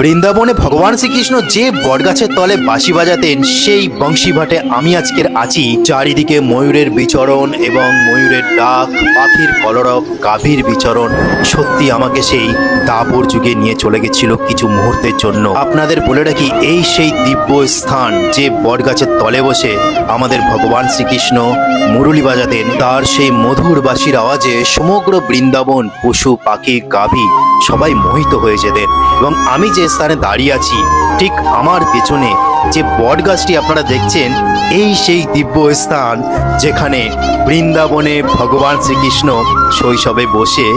বৃন্দাবনে ভগবান শ্রীকৃষ্ণ যে বটগাছের তলে বাঁশি বাজাতেন, সেই বংশীভাটে আমি আজকের আছি। চারিদিকে ময়ূরের বিচরণ এবং ময়ূরের ডাক, পাখির কলরব, গাভীর বিচরণ। সত্যি আমাকে সেই দাপর যুগে নিয়ে চলে গেছিল কিছু মুহূর্তের জন্য। আপনাদের বলে রাখি, এই সেই দিব্য স্থান যে বটগাছের তলে বসে আমাদের ভগবান শ্রীকৃষ্ণ মুরলি বাজাতেন। তার সেই মধুর বাঁশির আওয়াজে সমগ্র বৃন্দাবন, পশু, পাখি, গাভী সবাই মোহিত হয়ে যেতেন। এবং আমি যে স্থানে দাঁড়িয়ে আছি। ঠিক আমার পেছনে যে বট গাছটি আপনারা দেখছেন, এই সেই দিব্য স্থান যেখানে বৃন্দাবনে ভগবান শ্রীকৃষ্ণ শৈশবে বসে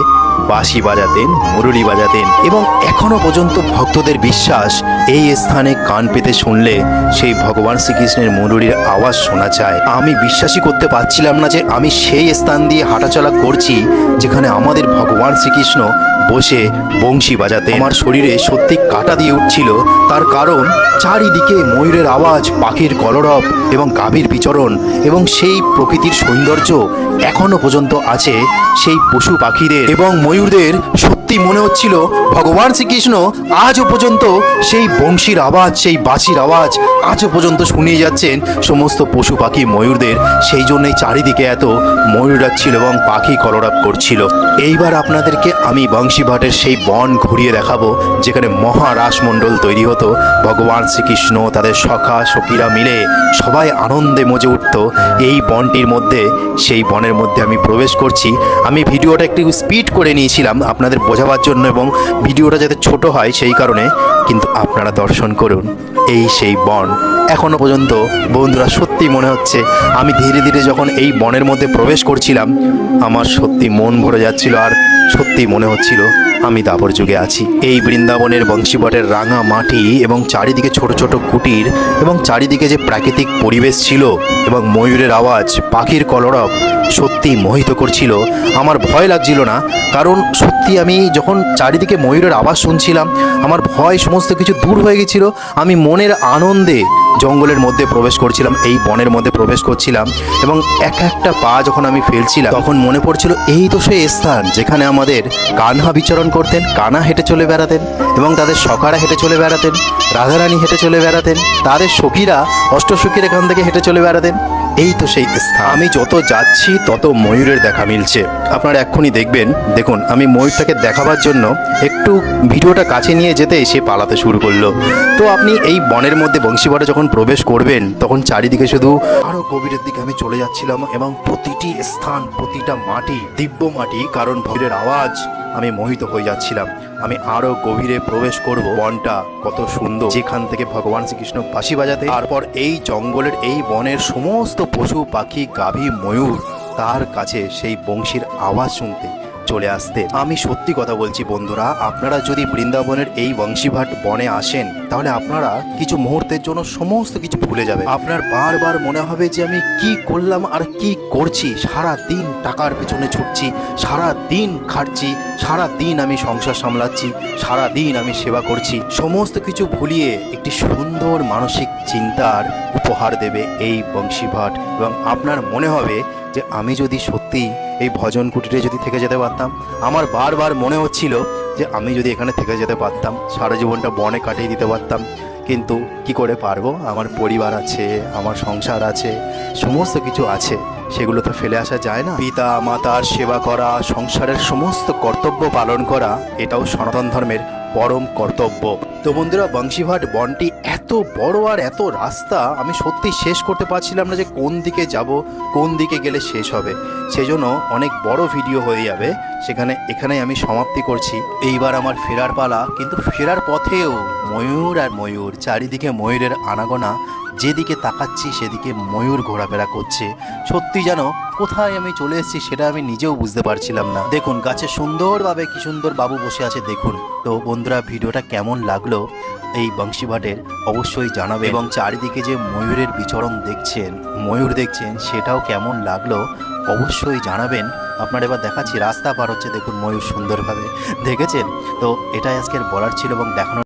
বাঁশি বাজাতেন, মুরলি বাজাতেন এবং এখনও পর্যন্ত ভক্তদের বিশ্বাস এই স্থানে কান পেতে শুনলে সেই ভগবান শ্রীকৃষ্ণের মুরলির আওয়াজ শোনা যায়। আমি বিশ্বাসই করতে পারছিলাম না যে আমি সেই স্থান দিয়ে হাঁটাচলা করছি যেখানে আমাদের ভগবান শ্রীকৃষ্ণ বসে বংশী বাজাতে আমার শরীরে সত্যি কাটা দিয়ে উঠছিল। তার কারণ চারিদিকে ময়ূরের আওয়াজ, পাখির কলরব এবং গাভীর বিচরণ এবং সেই প্রকৃতির সৌন্দর্য এখনও পর্যন্ত আছে সেই পশু পাখিদের। এবং ময়ূরদের সত্যি মনে হচ্ছিল, ভগবান শ্রীকৃষ্ণ আজও পর্যন্ত সেই বংশীর আওয়াজ, সেই বাঁশির আওয়াজ আজও পর্যন্ত শুনিয়ে যাচ্ছেন সমস্ত পশু পাখি ময়ূরদের। সেই জন্যই চারিদিকে এত ময়ূর ডাকছিল এবং পাখি কলরাপ করছিল। এইবার আপনাদেরকে আমি বংশীভাটের সেই বন ঘুরিয়ে দেখাবো, যেখানে মহা রাসমণ্ডল তৈরি হতো। ভগবান শ্রীকৃষ্ণ তাদের সখা সখীরা মিলে সবাই আনন্দে মজে উঠত। এই বনটির মধ্যে সেই বনের মধ্যে আমি প্রবেশ করছি। আমি ভিডিওটা একটু স্পিড করে নিয়েছিলাম আপনাদের বোঝাবার জন্য এবং ভিডিওটা যাতে ছোট হয় সেই কারণে, কিন্তু আপনারা দর্শন করুন। এই সেই বন। এখনও পর্যন্ত বন্ধুরা সত্যি মনে হচ্ছে, আমি ধীরে ধীরে যখন এই বনের মধ্যে প্রবেশ করছিলাম, আমার সত্যি মন ভরে যাচ্ছিল আর সত্যি মনে হচ্ছিল আমি দাবর যুগে আছি। এই বৃন্দাবনের বংশীবটের রাঙা মাটি এবং চারিদিকে ছোট ছোট কুটির এবং চারিদিকে যে প্রাকৃতিক পরিবেশ ছিল এবং ময়ূরের আওয়াজ, পাখির কলরব সত্যি মোহিত করছিল, আমার ভয় লাগছিল না। কারণ সত্যি আমি যখন চারিদিকে ময়ূরের আওয়াজ শুনছিলাম, আমার ভয় সমস্ত কিছু দূর হয়ে গেছিল। আমি মনের আনন্দে জঙ্গলের মধ্যে প্রবেশ করছিলাম, এই বনের মধ্যে প্রবেশ করছিলাম এবং এক একটা পা যখন আমি ফেলছিলাম, তখন মনে পড়ছিল, এই তো সেই স্থান যেখানে আমাদের কানহা বিচরণ করতেন কানা হেঁটে চলে বেড়াতেন এবং তাদের সখারা হেঁটে চলে বেড়াতেন, রাধারানী হেঁটে চলে বেড়াতেন, তাদের সখীরা অষ্টসখীর এখান থেকে হেঁটে চলে বেড়াতেন। এই তো সেই স্থান। আমি যত যাচ্ছি, তত ময়ূরের দেখা মিলছে। আপনারা এক্ষুনি দেখবেন। দেখুন, আমি ময়ূরটাকে দেখাবার জন্য একটু ভিডিওটা কাছে নিয়ে যেতে সে পালাতে শুরু করল। তো আপনি এই বনের মধ্যে বংশীবাটে যখন প্রবেশ করবেন, তখন চারিদিকে শুধু আরও গভীরের দিকে আমি চলে যাচ্ছিলাম এবং প্রতিটি স্থান, প্রতিটা মাটি, দিব্য মাটি, কারণ ভৈরের আওয়াজ আমি মোহিত হয়ে যাচ্ছিলাম। আমি আরও গভীরে প্রবেশ করব। বনটা কত সুন্দর। যেখান থেকে ভগবান শ্রীকৃষ্ণ বাঁশি বাজাতে, তারপর এই জঙ্গলের এই বনের সমস্ত পশু, পাখি, গাভী, ময়ূর তার কাছে সেই বংশীর আওয়াজ শুনতে চলে আসতে। আমি সত্যি কথা বলছি বন্ধুরা, আপনারা যদি বৃন্দাবনের এই বংশীভাট বনে আসেন, তাহলে আপনারা কিছু মুহূর্তের জন্য সমস্ত কিছু ভুলে যাবে আপনার বারবার মনে হবে যে আমি কি করলাম আর কি করছি। সারা দিন টাকার পেছনে ছুটছি সারা দিন খাটছি সারা দিন আমি সংসার সামলাচ্ছি সারা দিন আমি সেবা করছি। সমস্ত কিছু ভুলিয়ে একটি সুন্দর মানসিক চিন্তার উপহার দেবে এই বংশীভাট। এবং আপনার মনে হবে যে আমি যদি সত্যি এই ভজন কুটিরে যদি থেকে যেতে পারতাম, আমার বারবার মনে হচ্ছিল যে আমি যদি এখানে থেকে যেতে পারতাম, সারা জীবনটা বনে কাটিয়ে দিতে পারতাম। কিন্তু কি করে পারব? আমার পরিবার আছে, আমার সংসার আছে, সমস্ত কিছু আছে। সেগুলো তো ফেলে আসা যায় না। পিতা, মাতার সেবা করা, সংসারের সমস্ত কর্তব্য পালন করা, এটাও সনাতন ধর্মের পরম কর্তব্য। তো বন্ধুরা, বংশীভাট বনটি এত বড় আর এত রাস্তা, আমি সত্যি শেষ করতে পারছিলাম না যে কোন দিকে যাব, কোন দিকে গেলে শেষ হবে। সেজন্য অনেক বড় ভিডিও হয়ে যাবে। সেখানে, এখানেই আমি সমাপ্তি করছি। এইবার আমার ফেরার পালা, কিন্তু ফেরার পথেও ময়ূর আর ময়ূর, চারিদিকে ময়ূরের আনাগোনা। যেদিকে তাকাচ্ছি সেদিকে ময়ূর ঘোরাফেরা করছে। সত্যি যেন কোথায় আমি চলে এসেছি সেটা আমি নিজেও বুঝতে পারছিলাম না। দেখুন, গাছে সুন্দরভাবে কি সুন্দর বাবু বসে আছে, দেখুন। তো বন্ধুরা, ভিডিওটা কেমন লাগল এই বংশীভাটের অবশ্যই জানাবে এবং চারিদিকে যে ময়ূরের বিচরণ দেখছেন, ময়ূর দেখছেন, সেটাও কেমন লাগল অবশ্যই জানাবেন। আপনার এবার দেখাচ্ছি, রাস্তা পার হচ্ছে, দেখুন ময়ূর সুন্দরভাবে। দেখেছেন? তো এটাই আজকের বলার ছিল এবং দেখানোর